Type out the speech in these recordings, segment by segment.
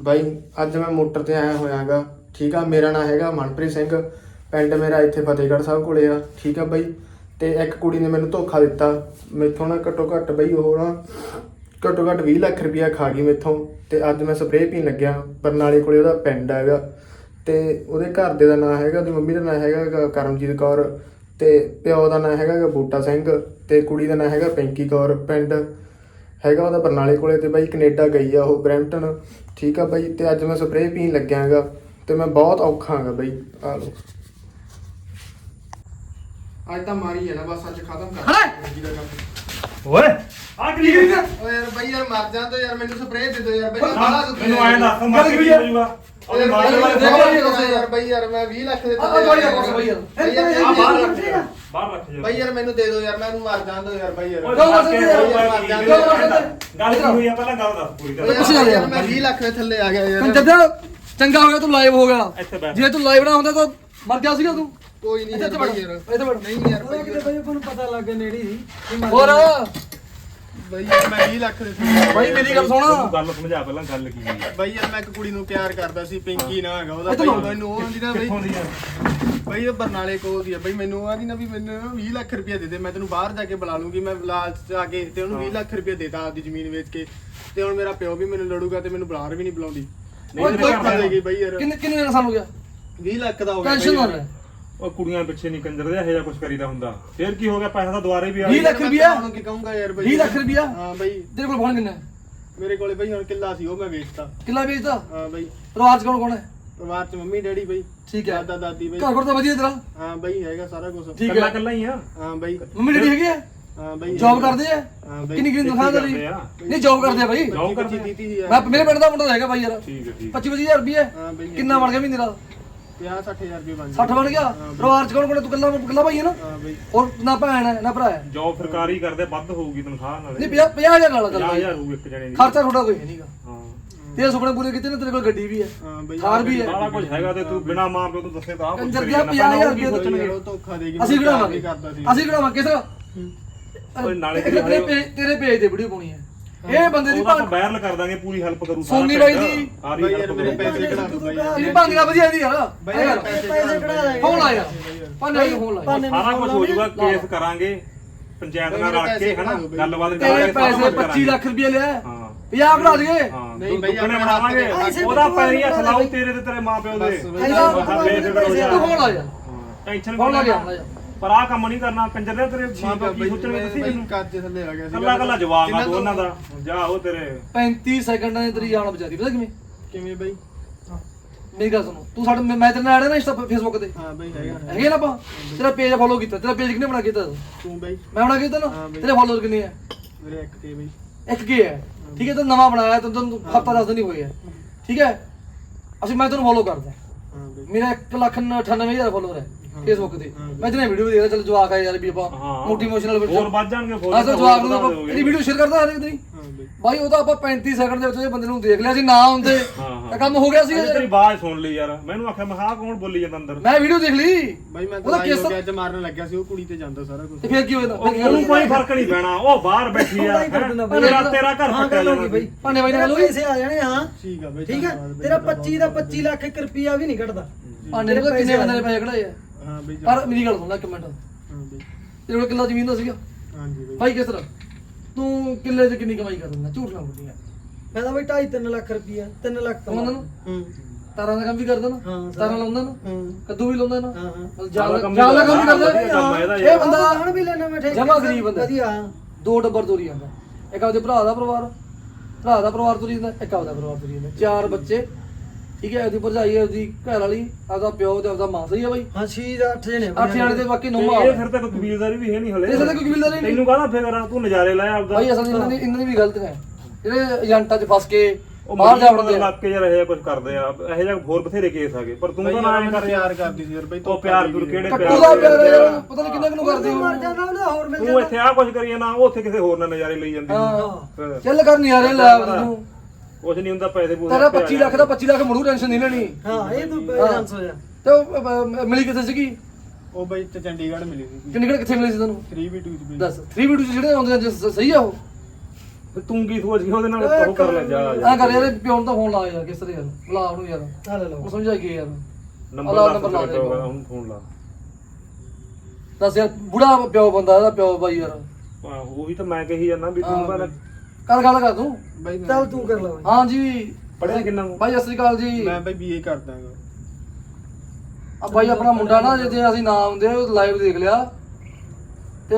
ਬਾਈ, ਅੱਜ ਮੈਂ ਮੋਟਰ ਤੇ ਆਇਆ ਹੋਇਆਗਾ। ਠੀਕ ਆ, ਮੇਰਾ ਨਾਮ ਹੈਗਾ ਮਨਪ੍ਰੀਤ ਸਿੰਘ। ਪਿੰਡ ਮੇਰਾ ਇੱਥੇ ਫਤਿਹਗੜ੍ਹ ਸਾਹਿਬ ਕੋਲੇ ਆ। ਠੀਕ ਆ ਬਾਈ? ਤੇ ਇੱਕ ਕੁੜੀ ਨੇ ਮੈਨੂੰ ਧੋਖਾ ਦਿੱਤਾ। ਮੈਥੋਂ ਨਾ ਘੱਟੋ ਘੱਟ ਬਈ ਉਹ ਨਾ ਘੱਟੋ ਘੱਟ 20 ਲੱਖ ਰੁਪਇਆ ਖਾ ਗਈ ਮੈਥੋਂ। ਤੇ ਅੱਜ ਮੈਂ ਸਪਰੇਅ ਪੀਣ ਲੱਗਿਆ। ਬਰਨਾਲੇ ਕੋਲੇ ਉਹਦਾ ਪਿੰਡ ਹੈਗਾ। ਤੇ ਉਹਦੇ ਘਰ ਦੇ ਦਾ ਨਾਂ ਹੈਗਾ ਉਹਦੀ ਮੰਮੀ ਦਾ ਨਾਂ ਹੈਗਾ ਗਾ ਕਰਮਜੀਤ ਕੌਰ। ਤੇ ਪਿਓ ਦਾ ਨਾਂ ਹੈਗਾ ਬੂਟਾ ਸਿੰਘ। ਤੇ ਕੁੜੀ ਦਾ ਨਾਂ ਹੈਗਾ ਪਿੰਕੀ ਕੌਰ। ਪਿੰਡ ਹੈਗਾ ਉਹਦਾ ਬਰਨਾਲੇ ਕੋਲੇ ਤੇ ਬਾਈ ਕੈਨੇਡਾ ਗਈ ਆ ਉਹ ਬਰੈਂਪਟਨ ਠੀਕ ਆ ਬਾਈ ਤੇ ਅੱਜ ਮੈਂ ਸਪਰੇਅ ਪੀਣ ਲੱਗਿਆ ਗਾ ਤੇ ਮੈਂ ਬਹੁਤ ਔਖਾ ਬਾਈ ਆ ਲੋ ਅੱਜ ਤਾਂ ਮਾਰੀ ਹੈ ਨਾ ਬਸ ਅੱਜ ਖਤਮ ਕਰ। ਜ਼ਿੰਦਗੀ ਦਾ ਕੰਮ। ਓਏ ਆ ਕੀ ਕਰੀ ਜਾ ਓਏ ਯਾਰ ਬਾਈ ਯਾਰ ਮਰ ਜਾ ਯਾਰ ਮੈਨੂੰ ਸਪਰੇਅ ਦੇ ਦਿਓ ਯਾਰ ਬਾਈ ਬਾਲਾ ਦੁੱਖ ਮੈਨੂੰ ਆਇਆ ਦੱਸ ਮਰ ਕੇ ਜੂਗਾ ਉਹਦੇ ਮਾਰ ਬਾਈ ਦੇ ਯਾਰ ਬਾਰੇ ਬਾਈ ਯਾਰ ਮੈਂ 20 ਲੱਖ ਦੇ ਆ ਆ ਬਾਈ ਯਾਰ। ਆ ਬਾਹਰ ਰੱਖ ਬਾਈ ਜਾ ਬਾਹਰ ਰੱਖ ਜਾ ਯਾਰ ਮੈਨੂੰ ਦੇ ਦਿਓ ਯਾਰ ਮੈਂ ਇਹਨੂੰ ਮਰ ਜਾਣ ਦਿਓ ਯਾਰ ਬਾਈ ਯਾਰ। ਮਰ? ਗੱਲ ਕੀ ਹੋਈ ਆ ਪਹਿਲਾਂ ਗੱਲ ਦੱਸ ਪੂਰੀ ਓਏ ਗੱਲ ਯਾਰ। ਮੈਂ 20 ਲੱਖ ਦੇ ਥੱਲੇ ਆ ਗਿਆ ਯਾਰ। ਜੱਦਾ ਚੰਗਾ ਹੋ ਗਿਆ ਤੂੰ ਲਾਈਵ ਹੋ ਗਿਆ। ਇੱਥੇ ਬੈਠ। ਜੇ ਤੂੰ ਲਾਈਵ ਨਾ ਹੁੰਦਾ ਤਾਂ ਮਰ ਗਿਆ ਸੀਗਾ ਤੂੰ। ਕੋਈ ਨਹੀਂ ਇੱਥੇ ਯਾਰ ਇੱਥੇ ਯਾਰ। ਇੱਥੇ ਬੈਠ। ਨਹੀਂ ਯਾਰ ਬਾਈ ਯਾਰ। ਬਈ ਆਪਾਂ ਨੂੰ ਪਤਾ ਲੱਗ ਗਿਆ ਨੇੜੀ ਸੀ ਹੋਰ। ਬਾਈ ਯਾਰ ਮੈਂ 20 ਲੱਖ ਦੇ ਥੱਲੇ ਬਾਈ ਮੇਰੀ ਗੱਲ ਸੁਣ। ਤੂੰ ਗੱਲ ਸਮਝਾ ਪਹਿਲਾਂ ਗੱਲ ਕੀ ਹੋਈ ਆ ਬਾਈ ਯਾਰ ਮੈਂ ਇੱਕ ਕੁੜੀ ਨੂੰ ਪਿਆਰ ਕਰਦਾ ਸੀ ਪਿੰਕੀ ਨਾ ਹੈਗਾ ਉਹਦਾ। ਇੱਥੇ ਬਾਈ ਲਓ। ਮੈਨੂੰ ਉਹ ਆਂਦੀ ਨਾ ਬਾਈ ਕਿੱਥੋਂ ਦੀ ਆ? ਬਾਈ ਇਹ ਬਰਨਾਲੇ ਕੋਲ ਦੀ ਆ। ਬਾਈ ਮੈਨੂੰ ਆਂਦੀ ਨਾ ਵੀ ਮੈਨੂੰ ਨਾ 20 ਲੱਖ ਰੁਪਏ ਦੇ ਦੇ ਮੈਂ ਤੈਨੂੰ ਬਾਹਰ ਜਾ ਕੇ ਬੁਲਾ ਲੂੰਗੀ ਮੈਂ ਲਾਲਚ ਚ ਆ ਕੇ ਤੇ ਉਹਨੂੰ 20 ਲੱਖ ਰੁਪਏ ਦੇਤਾ ਆਪਦੀ ਜ਼ਮੀਨ ਵੇਚ ਕੇ। ਤੇ ਹੁਣ ਮੇਰਾ ਪਿਓ ਵੀ ਮੈਨੂੰ ਲੜੂਗਾ ਤੇ ਮੈਨੂੰ ਬੁਲਾਰ ਵੀ ਨਹੀਂ ਬੁਲਾਉਂਦੀ। ਨਹੀਂ, ਨਹੀਂ ਕੋਈ ਕੋਈ ਦੇਗੀ ਬਾਈ ਯਾਰ। ਕਿੰਨੇ ਕਿੰਨੇ ਨੁਕਸਾਨ ਹੋ ਗਿਆ 20 ਲੱਖ ਦਾ ਹੋ ਗਿਆ ਟੈਨਸ਼ਨ ਨਾ ਬਾਈ ਲੈ ਉਹ ਕੁੜੀਆਂ ਪਿੱਛੇ ਨਹੀਂ ਕੰਜਰ ਦੇ ਇਹੋ ਜਿਹਾ ਕੁਝ ਕਰੀਦਾ ਹੁੰਦਾ। ਫੇਰ ਕੀ ਹੋ ਗਿਆ? ਪੈਸਾ ਤਾਂ ਦੁਬਾਰੇ ਵੀ ਆ 20 ਲੱਖ ਰੁਪਇਆ ਹੁਣ ਕੀ ਕਹੂੰਗਾ ਯਾਰ ਬਾਈ? 20 ਲੱਖ ਰੁਪਇਆ ਹਾਂ ਬਾਈ। ਤੇਰੇ ਕੋਲ ਫੋਨ ਕਿੰਨਾ ਹੈ? ਮੇਰੇ ਕੋਲੇ ਬਾਈ ਹੁਣ ਕਿੱਲਾ ਸੀ ਉਹ ਮੈਂ ਵੇਚਤਾ। ਕਿੱਲਾ ਵੇਚਦਾ? ਹਾਂ ਬਾਈ। ਪਰਿਵਾਰ ਚ ਕੌਣ ਕੌਣ ਹੈ? ਪਰਿਵਾਰ ਚ ਮੰਮੀ ਡੈਡੀ ਬਾਈ। ਠੀਕ ਹੈ। ਦਾਦਾ ਦਾਦੀ ਬਾਈ। ਘਰ ਘਰ ਤਾਂ ਵਧੀਆ ਤੇਰਾ ਹਾਂ ਬਾਈ ਹੈਗਾ ਸਾਰਾ ਕੁਝ ਠੀਕ ਕੱਲਾ ਹੈ ਕੱਲਾ ਹੀ ਆ? ਹਾਂ ਬਾਈ। ਮੰਮੀ ਡੈਡੀ ਹੈਗੇ ਆ? ਹਾਂ ਬਾਈ। ਜੌਬ ਕਰਦੇ ਆ? ਹਾਂ ਬਾਈ। ਕਿੰਨੀ ਕਿੰਨੀ ਤਨਖਾਹ ਤੇਰੀ? ਕਰਦੇ ਆ? ਨਹੀਂ ਜੌਬ ਕਰਦੇ ਆ ਬਾਈ। ਜੌਬ ਕਰਦੇ ਆ? ਮੈਂ ਮੇਰੇ ਪਿੰਡ ਦਾ ਮੁੰਡਾ ਹੈਗਾ ਬਾਈ ਯਾਰ। ਠੀਕ ਹੈ ਠੀਕ 25 25000 ਰੁਪਏ ਹਾਂ ਬਾਈ। ਕਿੰਨਾ ਬਣ ਗਿਆ ਮਹੀਨੇ ਦਾ? 50 60000 ਰੁਪਏ ਬਣ 60 ਬਣ ਗਿਆ? ਪਰਿਵਾਰ ਚ ਕੌਣ ਕੌਣ ਹੈ? ਤੂੰ ਕੱਲਾ ਕੱਲਾ ਭਾਈ ਹੈ ਨਾ। ਹਾਂ ਬਾਈ। ਹੋਰ ਨਾ ਭੈਣ ਹੈ ਨਾ ਭਰਾ ਹੈ। ਜੌਬ ਸਰਕਾਰੀ ਕਰਦੇ ਵੱਧ ਹੋਊਗੀ ਤਨਖਾਹ ਨਾਲੇ। ਨਹੀਂ 50 50000 ਲਾ ਲਾ ਚੱਲ ਬਾਈ। 50000 ਹੋਊ ਇੱਕ ਜਣੇ ਦੀ। ਖਰਚਾ ਤੁਹਾਡਾ ਕੋਈ ਹੈ ਨਹੀਂਗਾ ਹਾਂ। ਤੇਰੇ ਸੁਪਨੇ ਪੂਰੇ ਕੀਤੇ ਨੇ ਤੇਰੇ ਕੋਲ ਗੱਡੀ ਵੀ ਹੈ। ਹਾਂ ਬਾਈ ਥਾਰ ਵੀ ਹੈ। ਸਾਰਾ ਕੁਝ ਹੈਗਾ ਤੇ ਤੂੰ ਬਿਨਾ ਮਾਂ ਪਿਓ ਤੋਂ ਦੱਸੇ ਤਾਂ ਆਹ ਕੁਝ ਕੰਜਰ ਕਰੀ ਦੀਆਂ ਜਾਂਦਾ। 50000 ਰੁਪਏ। ਸੋਚਣਗੇ ਉਹ ਧੋਖਾ ਦੇ ਅਸੀਂ ਕਿਹੜਾ ਕਰਦਾ ਸੀ। ਅਸੀਂ ਕਿਹੜਾ ਕਿਸ ਓਏ ਨਾਲੇ ਤੇਰੇ ਤੇਰੇ ਪੇਜ ਤੇ ਵੀਡੀਓ ਪਾਉਣੀ ਹੈ। ਇਹ ਬੰਦੇ ਦੀ ਉਹਦਾ ਆਪਾਂ ਭੰਗ ਵਾਇਰਲ ਕਰ ਦਾਂਗੇ ਪੂਰੀ ਹੈਲਪ ਕਰੂ ਸੋਨੀ ਬਾਈ ਦੀ। ਸਾਰੀ ਬਾਈ help ਯਾਰ ਮੇਰੇ ਕਰੂ। ਪੈਸੇ ਕਢਾ ਦੋ ਬਾਈ ਯਾਰ ਇਹਦੀ ਭੰਗ ਦਾ ਵਧੀਆ ਇਹਦੀ ਯਾਰ ਬਾਈ ਯਾਰ ਯਾਰ ਪੈਸੇ ਕਢਾ ਲੈ ਫੋਨ ਨੂੰ ਸਾਰਾ ਕੁਝ ਹੋ ਜਾਊਗਾ ਕੇਸ ਕਰਾਂਗੇ ਪੰਚਾਇਤ ਨਾਲ ਰਲ ਕੇ ਹਨਾ। ਗੱਲਬਾਤ ਤੇਰੇ ਕਰਾਂਗੇ ਸਾਰਾ ਪੈਸੇ ਕੁਝ 25 ਲੱਖ ਰੁਪਏ ਲਿਆ। ਹਾਂ। 50 ਕਢਾ ਦਈਏ। ਹਾਂ ਨਹੀਂ ਨਹੀਂ ਬਈ, ਆਪਣੇ ਬਣਾਵਾਂਗੇ ਉਹਦਾ ਪੈਰੀ ਹੱਥ ਲਾਉ। ਤੇਰੇ ਤੇ ਤੇਰੇ ਮਾਪਿਓ ਦੇ। ਬਸ ਹਾਂ, ਬੇਫਿਕਰ ਹੋ ਜਾ। ਤੂੰ ਫੋਨ ਲਾਇਆ ਟੈਨਸ਼ਨ ਫੋਨ ਲਾ ਲੈ। ਪਰ ਆਹ ਕੰਮ ਨਹੀਂ ਕਰਨਾ ਕੰਜਰ ਦੇ ਤੇਰੇ ਮਾਪਿਓ ਕੀ ਸੋਚਣਗੇ ਤੁਸੀਂ ਮੈਨੂੰ? ਕਾਜੇ ਥੱਲੇ ਆ ਗਿਆ ਸੀ ਕੱਲਾ ਕੱਲਾ ਜਵਾਬ ਆ ਦੋਨਾਂ ਦਾ। ਜਾ ਉਹ ਤੇਰੇ। 35 ਸੈਕਿੰਡਾਂ ਦੀ ਤੇਰੀ ਜਾਨ ਬਚਾਦੀ ਪਤਾ ਕਿਵੇਂ? ਕਿਵੇਂ ਬਾਈ? ਮੇਰੀ ਗੱਲ ਸੁਣੋ ਤੂੰ ਸਾਡੇ ਮੈਂ ਤੇਰੇ ਨਾਲ ਆੜਿਆ ਨਾ ਇੰਸਟਾ ਫੇਸਬੁੱਕ ਤੇ। ਹਾਂ ਬਾਈ ਹੈਗਾ ਹੈਗੇ ਨਾ ਆਪਾਂ? ਤੇਰਾ ਪੇਜ ਫੋਲੋ ਕੀਤਾ ਤੇਰਾ ਪੇਜ ਕਿਹਨੇ ਬਣਾ ਕੀਤਾ? ਤੂੰ ਬਾਈ। ਮੈਂ ਬਣਾ ਕੀਤਾ ਨਾ। ਤੇਰੇ ਫੋਲੋਅਰ ਕਿੰਨੇ ਆ? ਮੇਰੇ ਇੱਕ ਕੇ ਬਾਈ। ਇੱਕ ਕੀ ਹੈ। ਠੀਕ ਹੈ ਤੂੰ ਨਵਾਂ ਬਣਾਇਆ ਤੂੰ ਤੈਨੂੰ ਹਫਤਾ ਦਸ ਦਿਨ ਹੀ ਹੋਏ ਆ। ਠੀਕ ਹੈ? ਅਸੀਂ ਮੈਂ ਤੈਨੂੰ ਫੋਲੋ ਕਰਦਾ। ਹਾਂ ਬਾਈ। ਮੇਰਾ 1 ਲੱਖ 98000 ਫੋਲੋਅਰ ਹੈ। ਫੇਸਬੁੱਕ ਤੇ। ਮੈਂ ਤੇਰੇ ਵੀਡੀਓ ਦੇਖਦਾ ਚਲ ਜਵਾਕ ਆ ਯਾਰ ਵੀ ਆਪਾਂ ਹਾਂ। ਮੋਟੀਵੇਸ਼ਨਲ ਹੋਰ ਵੱਧ ਜਾਣਗੇ ਆ ਤਾਂ ਜਵਾਕ ਨੂੰ ਆਪਾਂ ਇਹਦੀ ਵੀਡੀਓ ਸ਼ੇਅਰ ਕਰਦਾ ਹਰ ਇੱਕ ਹਾਂ। ਬਾਈ। ਬਾਈ ਉਹ ਤਾਂ ਆਪਾਂ 35 ਸੈਕਿੰਡ ਦੇ ਵਿੱਚ ਇਹ ਬੰਦੇ ਨੂੰ ਦੇਖ ਲਿਆ ਸੀ ਨਾ ਹੁੰਦੇ ਹਾਂ ਤਾਂ ਕੰਮ ਹੋ ਗਿਆ ਸੀ ਤੇਰੀ ਆਵਾਜ਼ ਸੁਣ ਲਈ ਯਾਰ। ਮੈਨੂੰ ਆਖਿਆ ਮੈਂ ਹਾਂ ਕੌਣ ਬੋਲੀ ਜਾਂਦਾ ਅੰਦਰ? ਮੈਂ ਵੀਡੀਓ ਦੇਖ ਲਈ। ਬਾਈ ਮੈਂ ਉਹਦਾ ਤਾਂ ਕੇਸ ਲਾਈਵ ਹੋ ਗਿਆ ਅੱਜ ਮਾਰਨ ਲੱਗਿਆ ਸੀ ਉਹ ਕੁੜੀ ਤੇ ਜਾਂਦਾ ਸਾਰਾ ਕੁਝ ਤੇ ਫਿਰ ਕੀ ਹੋਇਆ? ਉਹ- ਉਹਨੂੰ ਕੋਈ ਫ਼ਰਕ ਨਹੀਂ ਪੈਣਾ ਉਹ ਬਾਹਰ ਬੈਠੀ ਆ। ਤੇਰਾ ਤੇਰਾ ਘਰ ਹਾਂ ਫੱਟਿਆ ਗੱਲ ਹੋ ਗਈ ਬਈ। ਭਾਂਡੇ ਬਾਈ ਨਾਲ ਗੱਲ ਪੈਸੇ ਆ ਜਾਣੇ ਹਾਂ। ਠੀਕ ਆ ਬਾਈ ਠੀਕ ਹੈ ਧੰਨਵਾਦ ਬਾਈ, ਤੇਰਾ ਬਹੁਤ 25 ਦਾ 25 ਲੱਖ ਇੱਕ ਰੁਪਿਆ ਵੀ ਨਹੀਂ ਕੱਢਦਾ ਭਾਂਡੇ ਨੇ ਕਿੰਨੇ ਬੰਦੇ ਨੇ ਪੈਸੇ ਕਢਾਏ? ਆ ਹਾਂ ਬਾਈ ਪਰ ਮੇਰੀ ਗੱਲ ਸੁਣ ਲੈ ਇੱਕ ਮਿੰਟ। ਹਾਂ ਬਾਈ। ਤੇਰੇ ਕੋਲ ਕਿੱਲਾ ਜ਼ਮੀਨ ਦਾ ਸੀਗਾ। ਹਾਂਜੀ ਬਾਈ। ਭਾਈ ਕਿਸ ਤਰ੍ਹਾਂ? ਤੂੰ ਕਿੱਲੇ 'ਚ ਕਿੰਨੀ ਕਮਾਈ ਕਰ ਦਿੰਦਾ? ਝੂਠ ਨਾ ਬੋਲੀ ਮੈਂ ਤਾਂ ਬਈ 2.5 3 ਲੱਖ ਰੁਪਿਆ 3 ਲੱਖ ਕਮਾਉਂਦਾ ਨਾ? ਹੂੰ। ਤਾਰਾਂ ਦਾ ਕੰਮ ਵੀ ਕਰਦਾ ਨਾ? ਹਾਂ, ਤਾਰਾਂ ਲਾਉਂਦਾ ਨਾ? ਹਾਂ। ਕੱਦੂ ਵੀ ਲਾਉਂਦਾ ਨਾ? ਹਾਂ ਹਾਂ। ਮਤਲਬ ਜਾਲ ਦਾ ਕੰਮ ਵੀ ਕਰਦਾ, ਇਹ ਯਾਰ। ਬੰਦਾ ਹੁਣ ਵੀ ਲੈਣਾ ਮੈਂ ਠੇਕੇ ਜਮਾਂ ਗਰੀਬ ਬੰਦਾ। ਵਧੀਆ। ਦੋ ਡੱਬਰ ਤੋਰੀ ਜਾਂਦਾ। ਇੱਕ ਆਪਦੇ ਭਰਾ ਦਾ ਪਰਿਵਾਰ ਭਰਾ ਦਾ ਪਰਿਵਾਰ ਤੋਰੀ ਜਾਂਦਾ ਇੱਕ ਆਪਦਾ ਪਰਿਵਾਰ ਤੋਰੀ ਜਾਂਦਾ। ਚਾਰ ਬੱਚੇ। ਠੀਕ ਹੈ ਉਹਦੀ ਭਰਜਾਈ ਹੈ ਉਹਦੀ ਘਰ ਵਾਲੀ ਆਪਦਾ ਪਿਓ ਤੇ ਆਪਦਾ ਮਾਂ ਸਹੀ ਹੈ ਬਾਈ? ਹਾਂ 6 ਦਾ 8 ਜਣੇ ਅੱਠ ਜਾਣੇ ਤੇ ਬਾਕੀ ਨੌਂ ਮਾਂ ਇਹ ਫਿਰ ਤਾਂ ਕੋਈ ਕਬੀਲਦਾਰੀ ਵੀ ਹੈ ਨਹੀਂ ਹਲੇ। ਇਹ ਤਾਂ ਕੋਈ ਕਬੀਲਦਾਰੀ ਨਹੀਂ। ਤੈਨੂੰ ਕਾਹਦਾ ਫਿਕਰ ਆ? ਤੂੰ ਨਜ਼ਾਰੇ ਲੈ ਆਪਦਾ। ਬਾਈ ਅਸਲ ਇਹਨਾਂ ਦੀ ਇਹਨਾਂ ਦੀ ਵੀ ਗਲਤ ਹੈ। ਜਿਹੜੇ ਏਜੰਟਾਂ 'ਚ ਫਸ ਕੇ ਉਹ ਬਾਹਰ ਜਾ ਮਰ ਵੜਦੇ ਆ। ਕੇ ਯਾਰ ਇਹ ਕੁਝ ਕਰਦੇ ਆ। ਇਹੋ ਜਿਹਾ ਹੋਰ ਬਥੇਰੇ ਕੇਸ ਆਗੇ ਪਰ ਤੂੰ ਤਾਂ ਨਾ ਐਂ ਕਰ। ਪਿਆਰ ਕਰਦੀ ਸੀ ਯਾਰ ਬਾਈ ਉਹ ਪਿਆਰ ਪਿਉਰ ਕਿਹੜੇ ਕੱਟੂ ਦਾ ਪਿਆਰ ਯਾਰ ਪਤਾ ਨਹੀਂ ਕਿੰਨਾ ਕਿਨੂੰ ਕਰਦੇ ਮਰ ਜਾਂਦਾ ਉਹਦਾ ਹੋਰ ਮਿਲ ਤੂੰ ਜਾਂਦਾ। ਇੱਥੇ ਆ ਕੁਝ ਕਰੀ ਨਾ ਉਹ ਉੱਥੇ ਕਿਸੇ ਹੋਰ ਨਾਲ ਨਜ਼ਾਰੇ ਲਈ ਜਾਂਦੀ। ਹਾਂ। ਹਾਂ। ਚੱਲ ਕਰ ਨਿਆਰੇ ਲੈ ਆਪ ਤੂੰ ਕੁਝ ਨਹੀਂ ਹੁੰਦਾ ਪੈਸੇ ਪੂਸੇ ਤੇਰਾ ਆਪੇ ਆ 25 ਲੱਖ ਦਾ 25 ਲੱਖ ਮੜੂ ਟੈਨਸ਼ਨ ਨਹੀਂ ਲੈਣੀ। ਹਾਂ ਇਹ ਤੂੰ ਬੈਲੈਂਸ ਹੋ। ਜਾ ਤੇ ਉਹ ਮਿਲੀ ਕਿੱਥੇ ਸੀਗੀ? ਉਹ ਬਾਈ ਤੇ ਚੰਡੀਗੜ੍ਹ ਮਿਲੀ ਸੀ ਕਿੰਨੀ ਕਿਹੜੇ ਕਿੱਥੇ ਮਿਲੀ ਸੀ ਤੈਨੂੰ? 3v2 ਚ ਬਾਈ ਦੱਸ 3 ਵੀਡੀਓ ਜਿਹੜੇ ਆਉਂਦੇ ਨੇ ਜ- ਸਹੀ ਆ ਉਹ? ਤੇ ਤੂੰ ਕੀ ਸੋਚ ਕੇ ਉਹਦੇ ਨਾਲ ਉਹ ਕਰ ਲੈ ਜਾ ਐ ਕਰ ਯਾਰ ਪਿਓ ਨੂੰ ਤਾਂ ਫੋਨ ਲਾ ਯਾਰ ਕਿਸ ਤਰ੍ਹਾਂ ਯਾਰ? ਬੁਲਾ ਉਹਨੂੰ ਯਾਰ। ਆ ਲੈ ਲਓ ਉਹ ਸਮਝਾ ਕੇ ਯਾਰ? ਨੰਬਰ ਲਾ ਨੰਬਰ ਲਾ ਨੰਬਰ ਦੇ ਉਹਨੂੰ ਫੋਨ ਲਾ। ਦੱਸ ਯਾਰ ਬੁੜਾ ਪਿਓ ਬੰਦਾ ਇਹਦਾ ਪਿਓ ਬਾਈ ਯਾਰ। ਆਹੋ, ਉਹੀ ਤਾਂ ਮੈਂ ਕਹੀ ਜਾਂਦਾ ਵੀ ਤੂੰ ਹਾਂ। ਪਹਿਲਾਂ ਕਰ ਗੱਲ ਕਰ ਤੂੰ। ਬਾਈ ਚੱਲ ਤੂੰ ਕਰ ਲੈ ਹਾਂ ਜੀ। ਪੜ੍ਹਿਆ ਕਿੰਨਾ ਕੁ? ਬਾਈ ਸਤਿ ਸ੍ਰੀ ਅਕਾਲ ਜੀ। ਮੈਂ ਬਾਈ ਬੀਏ ਕਰਦਾ ਹਾਂ ਆ ਬਾਈ ਆਪਣਾ ਮੁੰਡਾ ਨਾ ਜੇ ਅਸੀਂ ਨਾ ਆਉਂਦੇ ਲਾਈਵ ਦੇਖ ਲਿਆ। ਤੇ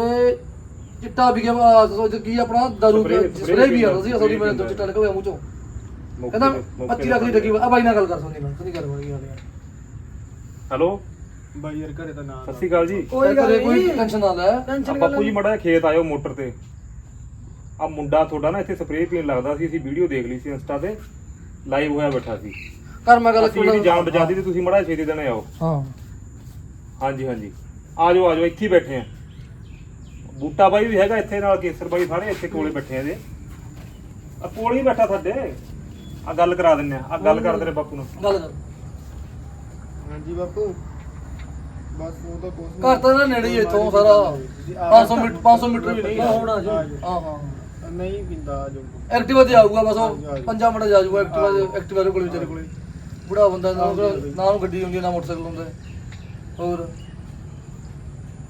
ਚਿੱਟਾ ਵੀ ਗਿਆ ਸੋਚ ਕੀ ਆਪਣਾ? ਦਾਰੂ Spray- ਸਪਰੇ ਵੀ ਆ ਸੀ ਅਸਲੀ ਮੇਰੇ ਪੀਂਦਾ। ਚਿੱਟਾ ਨਿਕਲਿਆ ਮੂੰਹ ਚੋਂ। ਕਹਿੰਦਾ ਤੇ- ਮੌਕੇ 25 ਲੱਖ ਦੀ ਤੇ ਠੱਗੀ ਆ। ਬਾਈ ਨਾਲ ਗੱਲ ਕਰ ਸੁਣੀ ਮੈਂ ਸੁਣੀ ਗੱਲ ਯਾਰ ਹੈਲੋ? ਬਾਈ ਯਾਰ ਘਰੇ ਤਾਂ ਨਾ ਸਤਿ ਸ਼੍ਰੀ ਅਕਾਲ ਜੀ। ਕੋਈ ਗੱਲ ਘਰੇ ਕੋਈ ਨਹੀਂ। ਟੈਨਸ਼ਨ ਨਾ ਲੈ। ਆ ਟੈਨਸ਼ਨ ਬਾਪੂ ਜੀ ਮੜਾ ਖੇਤ ਆਇਓ ਮੋਟਰ ਤੇ। ਆ ਮੁੰਡਾ ਤੁਹਾਡਾ ਨਾ ਇੱਥੇ ਸਪਰੇਅ ਪੀਣ ਲੱਗਦਾ ਸੀ ਅਸੀਂ ਵੀਡੀਓ ਦੇਖ ਲਈ ਸੀ ਇੰਸਟਾ ਤੇ ਲਾਈਵ ਹੋਇਆ ਬੈਠਾ ਸੀ। ਕਰ ਮੈਂ ਗੱਲ ਅਸੀਂ ਇਹਦੀ ਜਾਨ ਬਚਾਦੀ ਤੇ ਤੁਸੀਂ ਮੜਾ ਛੇਤੀ ਦੇਣੇ ਆਓ। ਹਾਂ। ਹਾਂਜੀ ਹਾਂਜੀ। ਆ ਜਾਓ ਆ ਜਾਓ ਇੱਥੇ ਹੀ ਬੈਠੇ ਆ। ਬੂਟਾ ਬਾਈ ਵੀ ਹੈਗਾ ਇੱਥੇ ਨਾਲ ਕੇਸਰ ਬਾਈ ਸਾਰੇ ਇੱਥੇ ਕੋਲੇ ਬੈਠੇ ਆ ਜੇ ਆ ਕੋਲ ਹੀ ਬੈਠਾ ਸਾਡੇ। ਆ ਗੱਲ ਕਰਾ ਦਿੰਨੇ ਆ। ਆ ਗੱਲ ਕਰ ਤੇਰੇ ਬਾਪੂ ਨੂੰ। ਗੱਲ ਕਰ। ਹਾਂਜੀ ਬਾਪੂ। ਬਸ ਉਹ ਤਾਂ ਕੁਝ ਘਰ ਤਾਂ ਇਹਦਾ ਨੇੜੇ ਹੀ ਇੱਥੋਂ ਸਾਰਾ। 500 ਮੀਟਰ 500 ਮੀਟਰ ਵੀ ਨਹੀਂ। ਹੁਣ ਜਾ। ਹਾਂ ਹਾਂ। ਨਹੀਂ ਪਿੰਦਾ ਜੋ। ਐਕਟਿਵਾ ਤੇ ਆਊਗਾ ਬਸ ਉਹ। ਪੰਜਾਂ ਮਿੰਟ ਜਾ ਜਾਊਗਾ ਐਕਟਿਵਾ ਦੇ ਐਕਟਿਵਾ ਦੇ ਕੋਲੇ ਵਿਚਾਰੇ ਕੋਲੇ। ਬੁੜਾ ਬੰਦਾ ਨਾ ਉਹਦਾ- ਨਾ ਉਹਨੂੰ ਗੱਡੀ ਹੁੰਦੀ ਹੈ, ਨਾ ਮੋਟਰਸਾਈਕਲ ਹੁੰਦਾ। ਹੈ। ਹੋਰ?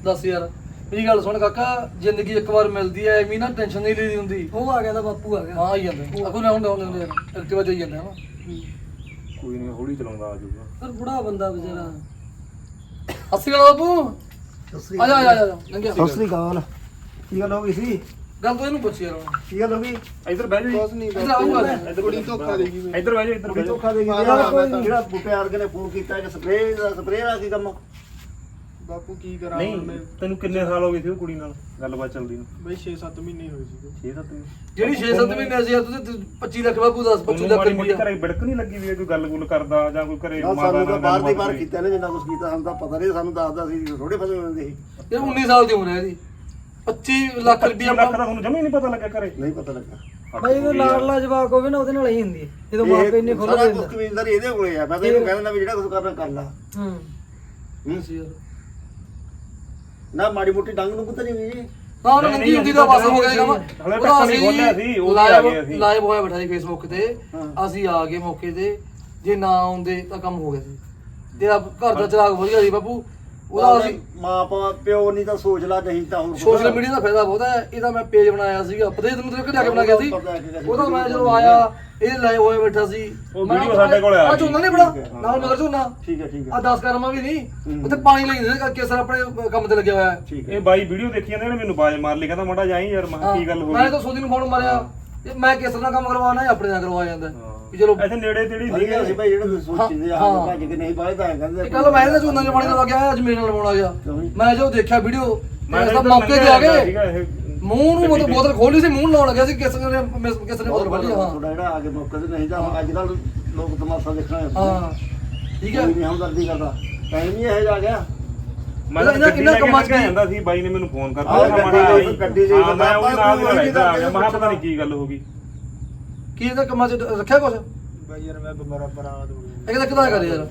ਦੱਸ ਯਾਰ ਮੇਰੀ ਗੱਲ ਸੁਣ ਕਾਕਾ ਜ਼ਿੰਦਗੀ ਇੱਕ ਵਾਰ ਮਿਲਦੀ ਹੈ ਐਵੇਂ ਨਾ ਟੈਨਸ਼ਨ ਨਹੀਂ ਲਈਦੀ ਹੁੰਦੀ। ਉਹ ਆ ਗਿਆ ਤਾਂ ਬਾਪੂ ਆ ਗਿਆ। ਹਾਂ ਆਈ ਜਾਂਦਾ। ਅਕੋ ਨਾ ਹੁੰਦਾ ਹੁੰਦਾ ਯਾਰ। ਐਕਟਿਵਾ ਤੇ ਹੀ ਜਾਂਦਾ ਹੈ। ਨਾ ਕੋਈ ਨਹੀਂ ਹੌਲੀ ਚਲਾਉਂਦਾ ਆ ਜਾਊਗਾ। ਪਰ ਬੁੜਾ ਬੰਦਾ ਵਿਚਾਰਾ। ਅਸੀਂ ਗੱਲ ਬਾਪੂ। ਆ ਜਾ ਆ ਜਾ ਆ ਜਾ। ਲੰਘਿਆ ਸਤਿ ਸ੍ਰੀ ਅਕਾਲ। ਕੀ ਗੱਲ ਹੋ ਗਈ ਸੀ? ਗੱਲ ਤੋਂ ਇਹਨੂੰ ਪੁੱਛ ਯਾਰ ਕੀ ਗੱਲ ਹੋ ਗਈ? ਇੱਧਰ ਬਹਿ ਜਾਓ ਕੁਝ ਨਹੀਂ ਇੱਧਰ ਕੁੜੀ ਧੋਖਾ ਦੇ ਗਈ ਮੈਨੂੰ। ਇੱਧਰ ਬਹਿ ਜਾਓ ਇੱਧਰ ਬਹਿ ਜਾਓ। ਧੋਖਾ ਦੇ ਗਈ। ਹਾਂ, ਜਿਹੜਾ ਬੁੱਟੇ ਆਰਗੇ ਨੇ ਫੋਨ ਕੀਤਾ ਕਿ ਸਪਰੇਅ ਦਾ ਸਪਰੇਅ ਦਾ ਕੀ ਕੰਮ। ਬਾਪੂ ਕੀ ਕਰਾਂ ਨਹੀਂ ਤੈਨੂੰ ਕਿੰਨੇ ਸਾਲ ਹੋ ਗਏ ਸੀ ਉਹ ਕੁੜੀ ਨਾਲ ਗੱਲਬਾਤ ਚੱਲਦੀ ਨੂੰ? ਬਈ 6-7 ਮਹੀਨੇ ਹੋਏ ਸੀਗੇ। 6-7 ਜਿਹੜੀ 6-7 ਮਹੀਨੇ ਸੀ ਤੂੰ 25 ਲੱਖ ਬਾਪੂ ਦੱਸ 25 ਲੱਖ ਰੁਪਈਆ। ਘਰੇ ਬਿੜਕ ਨਹੀਂ ਲੱਗੀ ਵੀ ਇਹ ਕੋਈ ਗੱਲ ਗੁੱਲ ਕਰਦਾ ਜਾਂ ਕੋਈ ਘਰੇ ਨਾ ਮਾਤਾ ਸਾਨੂੰ ਤਾਂ ਨਾਲ ਬਾਹਰ ਦੀ ਗੱਲਬਾਤ ਬਾਹਰ ਕਰੀ। ਕੀਤਾ ਨੇ ਜਿੰਨਾ ਕੁਝ ਕੀਤਾ ਸਾਨੂੰ ਤਾਂ ਪਤਾ ਨਹੀਂ ਸਾਨੂੰ ਦੱਸਦਾ ਸੀ ਥੋੜੇ ਫਸੇ ਹੁੰਦੇ ਸੀ। ਇਹ 19 ਸਾਲ ਦੀ ਉਮਰ ਹੈ ਇਹਦੀ। 25 ਲੱਖ 25 ਰੁਪਈਆ ਲੱਖ ਦਾ ਤੁਹਾਨੂੰ ਜਮੀ ਨਹੀਂ ਪਤਾ ਲੱਗਾ ਘਰੇ। ਨਹੀਂ ਪਤਾ ਲੱਗਾ। ਬਾਈ ਉਹ ਲਾੜਲਾ ਜਵਾਕ ਹੋਵੇ ਨਾ ਉਹਦੇ ਨਾਲ ਹੀ ਹੁੰਦੀ ਹੈ। ਜਦੋਂ ਮਾਂ ਪਿਓ ਇੰਨੇ ਖੁੱਲ ਸਾਰਾ ਦਿੰਦਾ ਕੁਝ ਕਬੀਲਦਾਰੀ ਇਹਦੇ ਕੋਲੇ ਆ। ਮੈਂ ਤਾਂ ਇਹਨੂੰ ਕਹਿੰਦਾ ਵੀ ਜਿਹੜਾ ਕੁਝ ਕਰਨਾ ਕਰ ਲਾ। ਹੂੰ। ਹੂੰ। ਸੀ ਯਾਰ ਨਾ ਮਾੜੀ ਮੋਟੀ ਡੰਗ ਨੂੰ ਕੁੱਤਾ ਨਹੀਂ ਹੋਈ ਜੀ। ਨਾ ਉਹਨੂੰ ਨਹੀਂ, ਨੰਗੀ ਹੁੰਦੀ ਅਸੀਂ ਦਾ ਤਾਂ ਬਸ ਹੋ ਗਿਆ ਕੰਮ। ਹਲੇ ਤੱਕ ਨਹੀਂ ਖੋਲਿਆ ਸੀ, ਉਹ ਵੀ ਆ ਲਾਈਵ ਗਏ ਅਸੀਂ। ਲਾਈਵ ਹੋਇਆ ਬੈਠਾ ਸੀ ਫੇਸਬੁੱਕ ਤੇ। ਹਾਂ। ਅਸੀਂ ਆ ਗਏ ਮੌਕੇ ਤੇ। ਜੇ ਨਾ ਆਉਂਦੇ ਤਾਂ ਕੰਮ ਹੋ ਗਿਆ ਸੀ। ਤੇਰਾ ਘਰ ਦਾ ਚਿਰਾਗ ਵਧੀਆ ਸੀ ਬਾਪੂ। ਉਹਦਾ ਅਸੀਂ ਮਾਂ ਪਾ ਪਿਓ ਨਹੀਂ ਤਾਂ ਸੋਚ ਲਾ ਨਹੀਂ ਤਾਂ ਹੁਣ ਸੋਸ਼ਲ ਮੀਡੀਆ ਦਾ ਫਾਇਦਾ ਬਹੁਤ ਹੈ। ਇਹਦਾ ਮੈਂ ਪੇਜ ਬਣਾਇਆ ਸੀਗਾ। ਪਤਾ ਹੀ ਤੈਨੂੰ ਤੇ ਕਿਹੜਾ ਕੇ ਬਣਾ ਗਿਆ ਸੀ। ਕਿ- ਉਹਦਾ ਮੈਂ ਜਦੋਂ ਆਇਆ ਇਹ ਲਾਈਵ ਹੋਇਆ ਬੈਠਾ ਸੀ। ਉਹ video ਸਾਡੇ ਕੋਲ ਆ ਆ ਗਈ। ਝੋਨਾ ਨਹੀਂ ਬੜਾ। ਨਾਲ ਮਗਰ ਝੋਨਾ? ਠੀਕ ਹੈ ਠੀਕ ਆ ਹੈ 10 ਕਰਮਾ ਵੀ ਨਹੀਂ। ਉੱਥੇ ਪਾਣੀ ਲਈ ਜਾਂਦੇ ਕਰਕੇ ਸਰ ਆਪਣੇ ਕੰਮ ਤੇ ਲੱਗਿਆ ਹੋਇਆ ਹੈ। ਠੀਕ ਹੈ। ਇਹ ਬਾਈ ਵੀਡੀਓ ਦੇਖੀ ਜਾਂਦੇ ਨੇ ਮੈਨੂੰ ਬਾਜ ਮਾਰ ਲਈ ਕਹਿੰਦਾ ਮਾੜਾ ਜਾਈ ਯਾਰ ਮੈਂ ਕਿਹਾ ਕੀ ਗੱਲ ਹੋ ਮੈਂ ਗਈ? ਤਾਂ ਸੋਦੀ ਨੂੰ ਫੋਨ ਮਾਰਿਆ। ਤੇ ਮੈਂ ਕਿਸ ਤਰ੍ਹਾਂ ਕੰਮ ਕਰਵਾਉਣਾ ਹੈ ਆਪਣੇ ਨਾਲ ਕਰਵਾ ਜਾਂਦਾ ਹਾਂ। ਵੀ ਚਲੋ ਇੱਥੇ ਨੇੜੇ ਤੇੜੀ ਵਧੀਆ ਸੀ ਸੀਗੇ ਭਾਈ ਜਿਹੜੇ ਸੋਚਦੇ ਆ ਹਾਂ। ਭੱਜ ਕੇ ਨਹੀਂ ਪਾਏ ਤਾਂ ਐਂ ਕਹਿੰਦੇ ਕੱਲ ਮੈਂ ਇਹਦਾ ਝੋਨਾ ਪਾਣੀ ਲਵਾ ਗਿਆ ਅੱਜ ਮੇਰੇ ਨਾਲ ਲਵਾਉਣਾ ਗਿਆ। ਕਿਉਂ ਜੀ? ਮੈਂ ਜੋ ਦੇਖਿਆ ਵੀਡੀਓ ਮੈਂ ਤਾਂ ਮੌਕੇ ਤੇ ਆ ਗਏ। ਮੂੰਹ ਨੂੰ ਮਤਲਬ ਬੋਤਲ ਖੋਲੀ ਸੀ ਮੂੰਹ ਨੂੰ ਲਾਉਣ ਲੱਗਿਆ ਸੀ ਕਿਸ ਨੇ ਮਿਸ- ਕਿਸ ਨੇ ਬੋਤਲ ਖੋਲੀ ਹਾਂ ਥੋੜਾ ਜਿਹੜਾ ਆ ਕੇ ਮੌਕੇ ਤੇ ਨਹੀਂ ਤਾਂ ਅੱਜ ਕੱਲ ਲੋਕ ਤਮਾਸ਼ਾ ਦੇਖਣਾ ਹੈ ਹਾਂ ਠੀਕ ਹੈ। ਨਹੀਂ ਹਮਦਰਦੀ ਕਰਦਾ। ਟਾਈਮ ਹੀ ਇਹ ਜਾ ਗਿਆ। ਮੈਂ ਤਾਂ ਇਹਨਾਂ- ਗੱਡੀ ਇਹਨਾਂ ਲੈ ਕੇ ਕੰਮਾਂ 'ਚ ਜਾਂਦਾ ਸੀ ਬਾਈ ਨੇ ਮੈਨੂੰ ਫੋਨ ਕਰਤਾ ਮੈਂ ਮਾੜਾ। ਗੱਡੀ ਦੇ ਹਾਂ, ਮੈਂ ਉਹ ਬੰਦਾ ਨਾਲ ਆ ਗਿਆ। ਨਹੀਂ ਮੈਂ ਪਤਾ ਨਹੀਂ ਕੀ ਗੱਲ ਹੋ ਗਈ। ਕੀ ਇਹਦਾ ਕੰਮਾਂ 'ਚ ਰੱਖਿਆ ਕੁਛ? ਬਾਈ ਯਾਰ ਮੈਂ ਦੁਬਾਰਾ ਬਰਾਤ ਹੋ ਗਈ। ਇੱਕ ਤਾਂ ਕਿਦਾਂ ਕਰ ਯਾਰ?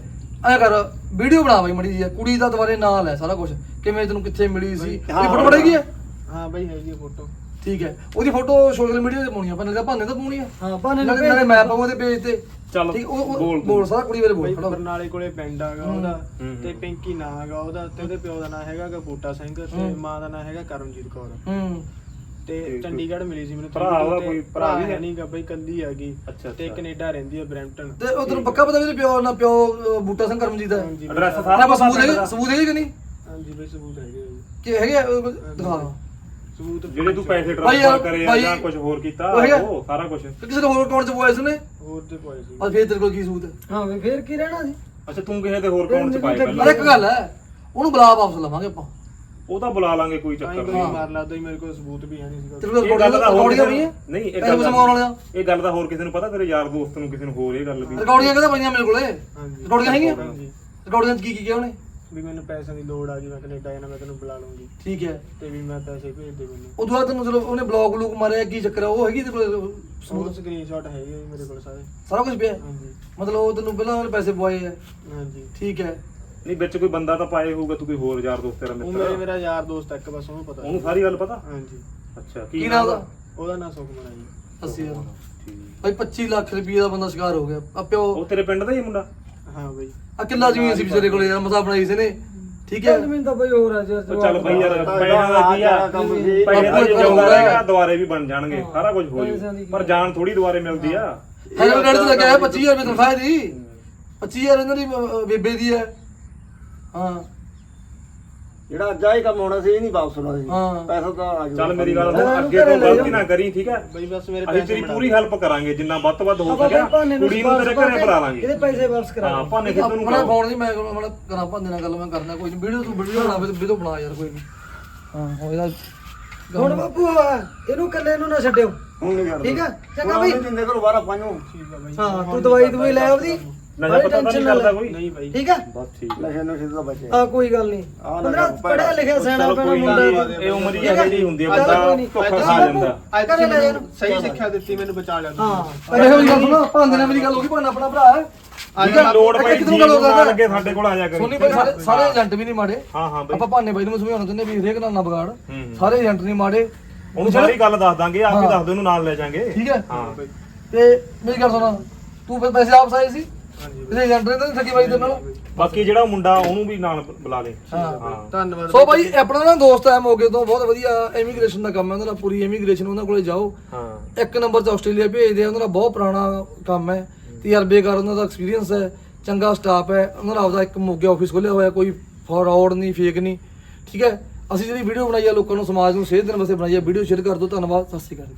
ਐ ਕਰ ਵੀਡੀਓ ਬਣਾ ਬਈ ਮੜੀ ਜੀ ਕੁੜੀ ਦਾ ਦੁਬਾਰੇ ਨਾਂ ਲੈ ਸਾਰਾ ਕੁਝ ਕਿਵੇਂ ਤੈਨੂੰ ਕਿੱਥੇ ਮਿਲੀ ਸੀ? ਹਾਂ, ਉਹਦੀ ਫੋਟੋ ਬਣੇਗੀ ਹੈ? ਹਾਂ ਬਾਈ ਹੈਗੀ ਫੋਟੋ ਠੀਕ ਹੈ। ਉਹਦੀ ਫੋਟੋ ਸੋਸ਼ਲ ਮੀਡੀਆ ਤੇ ਪਾਉਣੀ ਆਪਾਂ ਨੇ ਭਾਨੇ ਤਾਂ ਪਾਉਣੀ ਆ? ਹਾਂ ਬਾਨੇ ਨਾਲੇ ਨਾਲੇ ਮੈਂ ਪਾਉਂ ਉਹਦੇ ਪੇਜ ਤੇ। ਚੱਲ, ਠੀਕ ਉਹ- ਉਹ ਬੋਲ ਤੂੰ। ਬੋਲ ਸਾਰਾ ਕੁੜੀ ਬਾਰੇ ਬੋਲ ਬਾਈ ਖੜਾ। ਬਰਨਾਲੇ ਕੋਲੇ ਪਿੰਡ ਆਗਾ ਉਹਦਾ ਹੂੰ। ਤੇ ਪਿੰਕੀ ਨਾਂ ਹੈਗਾ ਉਹਦਾ ਤੇ ਉਹਦੇ ਪਿਓ ਦਾ ਨਾਂ ਹੈਗਾ ਗਾ ਬੂਟਾ ਸਿੰਘ ਤੇ ਹੂੰ। ਮਾਂ ਦਾ ਨਾਂ ਹੈਗਾ ਕਰਮਜੀਤ ਕੌਰ। ਹੂੰ। ਤੇ ਚੰਡੀਗੜ੍ਹ ਮਿਲੀ ਸੀ ਮੈਨੂੰ ਭਰਾ ਚੰਡੀਗੜ੍ਹ ਤੇ ਕੋਈ ਭਰਾ ਵੀ ਹੈ? ਨਹੀਂ ਗਾ ਬਾਈ ਕੱਲੀ ਹੈਗੀ ਅੱਛਾ, ਤੇ ਅੱਛਾ। ਕੈਨੇਡਾ ਰਹਿੰਦੀ ਹੈ ਬਰੈਂਪਟਨ। ਤੇ ਉਹ ਤੈਨੂੰ ਪੱਕਾ ਪਤਾ ਵੀ ਇਹਦੇ ਪਿਓ ਨਾ ਪਿਓ ਅਹ, ਬੂਟਾ ਸਿੰਘ ਕਰਮਜੀਤ ਹਾਂਜੀ ਐਡਰੈਸ ਸਾਰਾ ਸਾਰਾ ਪਤਾ ਸਬੂਤ ਹੈਗੇ। ਸਬੂਤ ਹੈਗੇ ਕਿ ਨਹੀਂ? ਹਾਂਜੀ ਬਾਈ ਸਬੂਤ ਹੈਗੇ ਜੀ। ਕਿ ਹੈਗੇ ਆ? ਉਹ ਦਿਖਾ ਸਬੂਤ ਜਿਹੜੇ ਤੂੰ ਪੈਸੇ ਯਾਰ, ਟ੍ਰਾਂਸਫਰ ਕਰੇ ਆ ਜਾਂ ਕੁਝ ਹੋਰ ਕੀਤਾ ਉਹ ਹੈਗਾ? ਉਹ ਸਾਰਾ ਕੁਝ। ਤੇ ਕਿਸੇ ਦੇ ਹੋਰ ਅਕਾਊਂਟ 'ਚ ਪਵਾਇਆ ਨੇ ਹੋਰ ਤੇ ਪਾਏ ਸੀ। ਔਰ ਫੇਰ ਤੇਰੇ ਕੋਲ ਕੀ ਸਬੂਤ ਹੈ? ਹਾਂ ਵੀ ਫੇਰ ਕੀ ਰਹਿਣਾ ਸੀ? ਅੱਛਾ ਤੂੰ ਕਿਸੇ ਦੇ ਹੋਰ ਅਕਾਊਂਟ ਚ ਪਾਏ ਪਰ ਪਹਿਲਾਂ ਇੱਕ ਗੱਲ ਹੈ ਉਹਨੂੰ ਬੁਲਾ ਵਾਪਸ ਲਵਾਂਗੇ ਆਪਾਂ। ਉਹ ਤਾਂ ਬੁਲਾ ਲਾਂਗੇ ਕੋਈ ਚੱਕਰ ਨਹੀਂ। ਮਾਰ ਲਾਦਾ ਹੀ ਮੇਰੇ ਕੋਲ ਸਬੂਤ ਵੀ ਹੈ ਨਹੀਂ ਸੀਗਾ। ਤੇਰੇ ਕੋਲ ਇਹ ਗੱਲ ਦਾ ਹੋਰ ਰਿਕਾਰਡਿੰਗਾਂ ਨਹੀਂ ਇਹ ਗੱਲ ਦਾ ਵਾਲਿਆਂ ਇਹ ਗੱਲ ਦਾ ਹੋਰ ਕਿਸੇ ਨੂੰ ਪਤਾ ਤੇਰੇ ਯਾਰ ਦੋਸਤ ਨੂੰ ਕਿਸੇ ਨੂੰ ਹੋਰ ਇਹ ਗੱਲ ਵੀ। ਰਿਕਾਰਡਿੰਗਾਂ ਕਹਿੰਦਾ ਪਈਆਂ ਮੇਰੇ ਕੋਲੇ? ਹਾਂਜੀ। ਰਿਕਾਰਡਿੰਗਾਂ ਹੈਗੀਆਂ? ਹਾਂਜੀ। ਰਿਕਾਰਡਿੰਗਾਂ 'ਚ ਕੀ ਕੀ ਕਿਹਾ ਉਹਨੇ? ਵੀ ਮੈਨੂੰ ਪੈਸਿਆਂ ਦੀ ਲੋੜ ਆ ਜੀ ਮੈਂ ਕੈਨੇਡਾ ਜਾਣਾ ਮੈਂ ਤੈਨੂੰ ਬੁਲਾ ਲੂੰਗੀ ਠੀਕ ਹੈ। ਤੇ ਵੀ ਮੈਂ ਪੈਸੇ ਭੇਜ ਦੇ ਮੈਨੂੰ। ਉਦੋਂ ਬਾਅਦ ਤੈਨੂੰ ਚਲੋ ਉਹਨੇ ਬਲੌਗ ਬਲੂਕ ਮਾਰਿਆ ਕੀ ਚੱਕਰ ਆ? ਉਹ ਹੈਗੀ ਤੇ ਕੋਲ ਸਬੂਤ? ਸਕਰੀਨਸ਼ਾਟ ਹੈਗੇ ਜੀ ਮੇਰੇ ਕੋਲ ਸਾਰੇ। ਸਾਰਾ ਕੁਝ ਪਿਆ? ਹਾਂਜੀ। ਮਤਲਬ ਉਹ ਤੈਨੂੰ ਪਹਿਲਾਂ ਉਹਨੇ ਪੈਸੇ ਪਵਾਏ ਆ। ਹਾਂਜੀ। ਠੀਕ ਹੈ। ਨਹੀਂ ਵਿੱਚ ਕੋਈ ਬੰਦਾ ਤਾਂ ਪਾਏ ਹੋਊਗਾ ਤੂੰ ਕੋਈ ਹੋਰ ਯਾਰ ਦੋਸਤ ਤੇਰਾ ਉਹ ਮੇਰੇ ਮਿੱਤਰ ਮੇਰਾ ਯਾਰ ਦੋਸਤ ਆ ਇੱਕ ਬਸ ਉਹਨੂੰ ਪਤਾ। ਉਹਨੂੰ ਸਾਰੀ ਗੱਲ ਪਤਾ? ਹਾਂਜੀ। ਅੱਛਾ ਕੀ ਨਾਮ ਦਾ ਉਹਦਾ ਨਾਮ ਸੁਖਮਨ ਆ ਜੀ। 80000 ਠੀਕ। ਭਾਈ 25 ਲੱਖ ਰੁਪਏ ਦਾ ਬੰਦਾ ਸ਼ਿਕਾਰ ਹੋ ਗਿਆ। ਆ ਪਿਓ? ਉਹ ਤੇਰੇ ਪਿੰਡ ਦਾ ਹੀ ਹੈ ਮੁੰਡਾ? ਹਾਂ ਬਈ। ਆ ਕਿੱਲਾ ਜ਼ਮੀਨ ਸੀ ਵਿਚਾਰੇ ਕੋਲੇ? ਯਾਰ ਮਸਾ ਬਣਾਈ ਸੀ ਨੇ ਠੀਕ ਹੈ? ਜ਼ਮੀਨ ਤਾਂ ਬਈ ਹੋਰ ਆ ਯਾਰ ਉਹ ਚੱਲ ਬਈ ਯਾਰ ਪੈਸਿਆਂ ਦਾ ਕੀ ਆ? ਕੰਮ ਦਾ ਆਪਣਾ ਜੋ ਘਰ ਹੁੰਦਾ ਹੋਊਗਾ। ਰਹੇਗਾ ਦੁਬਾਰੇ ਵੀ ਬਣ ਜਾਣਗੇ ਸਾਰਾ ਕੁਝ ਹੋ ਜੂ। ਪਰ ਜਾਨ ਥੋੜੀ ਦੁਬਾਰੇ ਮਿਲਦੀ ਆ। ਹੈਲੋ ਗਾੜੀ ਤੇ ਲੱਗਿਆ ਹੋਇਆ 25000 ਰੁਪਏ ਤਨਖਾਹ ਦੀ। 25000 ਇਹਨਾਂ ਦੀ ਅਹ, ਬੇਬੇ ਦੀ ਹੈ। ਹਾਂ। ਜਿਹੜਾ ਅੱਜ ਆਏ ਕੰਮ ਹੋਣਾ ਸੀ ਇਹ ਨਹੀਂ ਵਾਪਸ ਹੋਣਾ ਸੀ। ਹਾਂ। ਪੈਸਾ ਤਾਂ ਆ ਜਾਊਗਾ। ਚੱਲ ਮੇਰੀ ਗੱਲ ਸੁਣ ਅੱਗੇ ਤੋਂ ਗਲਤੀ ਜਾਊਂ। ਨਾ ਕਰੀ ਠੀਕ ਹੈ? ਬਈ ਬਸ ਮੇਰੇ ਅਸੀਂ ਤੇਰੀ ਪੂਰੀ ਹੈਲਪ ਕਰਾਂਗੇ ਜਿੰਨਾ ਵੱਧ ਤੋਂ ਵੱਧ ਹੋ ਆਪਾਂ ਸਕਿਆ। ਬਈ ਭਾਨੇ ਨੂੰ ਕੁੜੀ ਨੂੰ ਤੇਰੇ ਘਰੇ ਬੁਲਾ ਲਾਂਗੇ। ਇਹਦੇ ਪੈਸੇ ਵਾਪਸ ਕਰਾ ਹਾਂ ਭਾਨੇ ਸਿੱਧੂ ਨੂੰ ਆਪਣਾ। ਫੋਨ ਨਹੀਂ ਮੈਂ ਮੈਂ ਕਰਾਂ ਭਾਂਦੇ ਨਾਲ ਗੱਲ ਮੈਂ ਕਰਨਾ ਕੋਈ ਨਹੀਂ ਵੀਡੀਓ ਤੂੰ ਵੀਡੀਓ ਬਣਾ ਵੀਡੀਓ ਬਣਾ ਯਾਰ ਕੋਈ ਨਹੀਂ ਹਾਂ ਹੋ ਇਹਦਾ ਹੁਣ ਬਾਪੂ ਆ, ਇਹਨੂੰ ਇਕੱਲੇ ਨੂੰ ਨਾ ਛੱਡਿਓ। ਹੁਣ ਨਹੀਂ ਕਰਦਾ। ਠੀਕ ਆ ਚੰਗਾ ਬਈ। ਦਿੰਦੇ ਕਰੋ ਬਾਰਾ ਪਾਣੋ ਹਾਂ ਤੂੰ ਦਵਾਈ ਦਵਾਈ ਲੈ ਆਉਦੀ। ਨਸ਼ਾ ਪਤਾ ਤਾਂ ਨਹੀਂ ਕਰਦਾ ਕੋਈ। ਨਹੀਂ ਬਈ। ਠੀਕ ਆ ਬਸ ਠੀਕ ਨਸ਼ੇ ਨਸ਼ੇ ਤੋਂ ਬਚੇ। ਆ ਕੋਈ ਗੱਲ ਨਹੀਂ। ਆਹ ਪੜਿਆ ਲਿਖਿਆ ਸਿਆਣਾ ਚਲੋ ਪੈਣਾ ਕੋਈ ਮੁੰਡਾ ਨਹੀਂ ਇਹ ਉਮਰ ਹੀ? ਇਹੋ ਜਿਹੀ ਹੁੰਦੀ ਹੈ ਚੱਲ ਬੰਦਾ ਕੋਈ ਨਹੀਂ। ਧੋਖਾ ਚੱਲ ਖਾ ਬਾਪੂ, ਜਾਂਦਾ। ਅੱਜ ਘਰੇ ਲੈ ਮੈਨੂੰ ਸਹੀ ਸਿੱਖਿਆ ਦਿੱਤੀ ਮੈਨੂੰ ਬਚਾ ਲਿਆ ਤੁਸੀਂ। ਹਾਂ ਇਹੋ ਜਿਹੀ ਗੱਲ ਸੁਣੋ ਭਾਂਦੇ ਨਾਲ ਮੇਰੀ ਗੱਲ ਹੋ ਗਈ ਭਾਂਡਾ ਆਪਣਾ ਭਰਾ ਹੈ। ਠੀਕ ਹੈ? ਲੋੜ ਇੱਕ ਪਈ ਇੱਕ ਜੀ ਨੂੰ ਗੱਲ ਹੋ ਨਾਲ ਸਕਦਾ ਲੱਗੇ ਸਾਡੇ ਕੋਲ ਆ ਜਾ ਕਰੀ। ਸੋਨੀ ਭਾਈ ਸਾਰੇ ਸਾਰੇ ਏਜੰਟ ਵੀ ਨਹੀਂ ਮਾੜੇ। ਹਾਂ ਹਾਂ ਬਈ। ਆਪਾਂ ਭਾਨੇ ਬਾਈ ਨੂੰ ਸਮਝਾਉਣਾ ਚਾਹੁੰਦੇ ਵੀ ਹਰੇਕ ਨਾਲ ਨਾ ਵਿਗਾੜ। ਹੂੰ। ਸਾਰੇ ਏਜੰਟ ਨਹੀਂ ਮਾੜੇ। ਉਹਨੂੰ ਸਾਰੀ ਗੱਲ ਦੱਸ ਦਾਂਗੇ ਆਪ ਹੀ ਹਾਂ। ਦੱਸ ਦੇ ਉਹਨੂੰ ਨਾਲ ਲੈ ਜਾਾਂਗੇ। ਠੀਕ ਹੈ? ਹਾਂ। ਤੇ ਮੇਰੀ ਗੱਲ ਸੁਣ ਤੂੰ ਫਿਰ ਪੈਸੇ ਆਪ ਸਾਏ ਸੀ? ਏਜੰਟ ਨੇ ਤਾਂ ਨਹੀਂ ਠੱਗੀ ਬਾਈ ਦੇ ਨਾਲ ਬਾਕੀ ਜਿਹੜਾ ਮੁੰਡਾ ਉਹਨੂੰ ਵੀ ਨਾਲ ਬੁਲਾ ਲੈ। ਹਾਂ। ਹਾਂ। ਧੰਨਵਾਦ। ਸੋ ਭਾਈ ਆਪਣਾ ਨਾ ਦੋਸਤ ਐ ਮੋਗੇ ਤੋਂ ਬਹੁਤ ਵਧੀਆ ਇਮੀਗ੍ਰੇਸ਼ਨ ਦਾ ਕੰਮ ਹੈ ਉਹਨਾਂ ਦਾ ਪੂਰੀ ਇਮੀਗ੍ਰੇਸ਼ਨ ਉਹਨਾਂ ਕੋਲੇ ਜਾਓ। ਹਾਂ। ਇੱਕ ਨੰਬਰ 'ਚ ਆਸਟ੍ਰੇਲੀਆ ਭੇਜਦੇ ਆ ਉਹਨਾਂ ਦਾ ਬਹੁਤ ਪੁਰਾਣਾ ਕੰਮ ਹੈ ਤਜਰਬੇਕਾਰ ਉਹਨਾਂ ਦਾ ਐਕਸਪੀਰੀਅੰਸ ਹੈ ਚੰਗਾ ਸਟਾਫ ਹੈ ਉਹਨਾਂ ਦਾ ਆਪਦਾ ਇੱਕ ਮੋਗੇ ਆਫਿਸ ਖੋਲਿਆ ਹੋਇਆ ਕੋਈ ਫਰਾਡ ਨਹੀਂ ਫੇਕ ਨਹੀਂ ਠੀਕ ਹੈ ਅਸੀਂ ਜਿਹੜੀ ਵੀਡੀਓ ਬਣਾਈ ਆ ਲੋਕਾਂ ਨੂੰ ਸਮਾਜ ਨੂੰ ਸੇਧ ਦੇਣ ਵਾਸਤੇ ਬਣਾਈ ਆ ਵੀਡੀਓ ਸ਼ੇਅਰ ਕਰ ਦਿਓ ਧੰਨਵਾਦ ਸਤਿ ਸ਼੍ਰੀ ਅਕਾਲ।